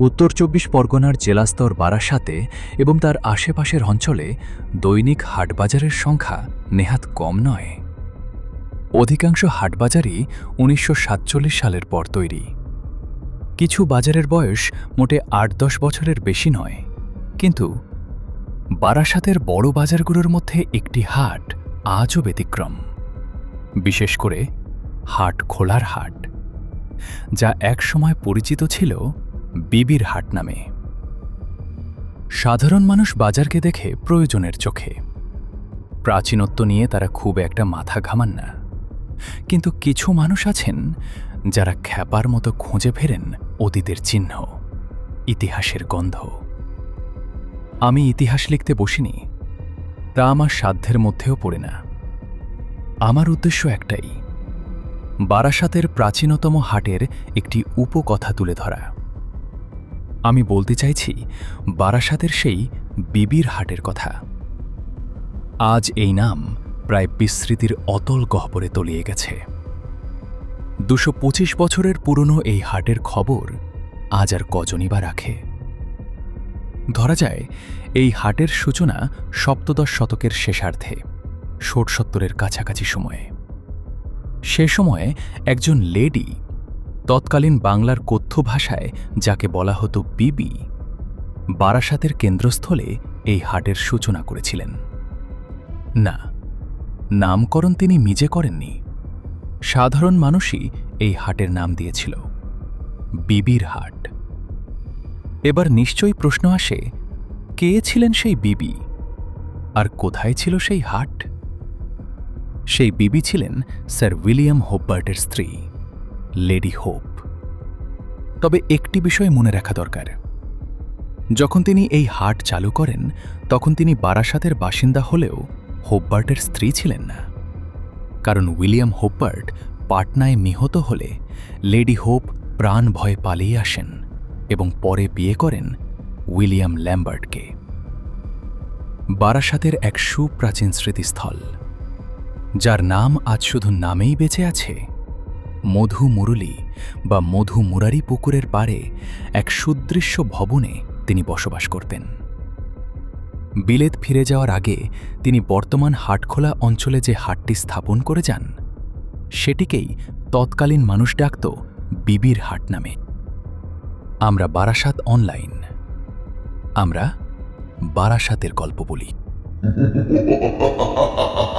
উত্তর চব্বিশ পরগনার জেলাস্তর বারাসাতে এবং তার আশেপাশের অঞ্চলে দৈনিক হাটবাজারের সংখ্যা নেহাত কম নয়। অধিকাংশ হাটবাজারই উনিশশো সাতচল্লিশ সালের পর তৈরি। কিছু বাজারের বয়স মোটে আট দশ বছরের বেশি নয়। কিন্তু বারাসাতের বড় বাজারগুলোর মধ্যে একটি হাট আজও ব্যতিক্রম। বিশেষ করে হাট খোলার হাট, যা একসময় পরিচিত ছিল বিবির হাট নামে। সাধারণ মানুষ বাজারকে দেখে প্রয়োজনের চোখে। প্রাচীনত্ব নিয়ে তারা খুব একটা মাথা ঘামান না। কিন্তু কিছু মানুষ আছেন যারা খ্যাপার মতো খুঁজে ফেরেন অতীতের চিহ্ন, ইতিহাসের গন্ধ। আমি ইতিহাস লিখতে বসিনি, তা আমার সাধ্যের মধ্যেও পড়ে না। আমার উদ্দেশ্য একটাই, বারাসাতের প্রাচীনতম হাটের একটি উপকথা তুলে ধরা। আমি বলতে চাইছি, বারাসাতের সেই বিবির হাটের কথা। আজ এই নাম প্রায় বিস্মৃতির অতল গহ্বরে তলিয়ে গেছে। দুশো পঁচিশ বছরের পুরনো এই হাটের খবর আজ আর কজনই বা রাখে। ধরা যায়, এই হাটের সূচনা সপ্তদশ শতকের শেষার্ধে ষোট সত্তরের কাছাকাছি সময়ে। সে সময়ে একজন লেডি তৎকালীন বাংলার কথ্য ভাষায় যাকে বলা হতো বিবি, বারাসাতের কেন্দ্রস্থলে এই হাটের সূচনা করেছিলেন। না, নামকরণ তিনি নিজে করেননি। সাধারণ মানুষই এই হাটের নাম দিয়েছিল, বিবির হাট। এবার নিশ্চয়ই প্রশ্ন আসে, কে ছিলেন সেই বিবি? আর কোথায় ছিল সেই হাট? সেই বিবি ছিলেন স্যার উইলিয়াম হোব্বার্টের স্ত্রী। Lady Hope. তবে একটি বিষয় মনে রাখা দরকার। যখন তিনি এই হাট চালু করেন, তখন তিনি বারাসাতের বাসিন্দা হলেও হোপবার্টের স্ত্রী ছিলেন না। কারণ উইলিয়াম হোপবার্ট পাটনায় নিহত হলে লেডি হোপ প্রাণ ভয়ে পালিয়ে আসেন এবং পরে বিয়ে করেন উইলিয়াম ল্যাম্বার্টকে। বারাসাতের এক সুপ্রাচীন স্মৃতিস্থল, যার নাম আজ শুধু নামেই বেঁচে আছে মধু মুরলী বা মধু মুরারি পুকুরের পারে এক সুদৃশ্য ভবনে তিনি বসবাস করতেন। বিলেত ফিরে যাওয়ার আগে তিনি বর্তমান হাটখোলা অঞ্চলে যে হাটটি স্থাপন করে যান, সেটিকেই তৎকালীন মানুষ ডাকত বিবির হাট নামে। আমরা বারাসাত অনলাইন, আমরা বারাসাতের গল্প বলি।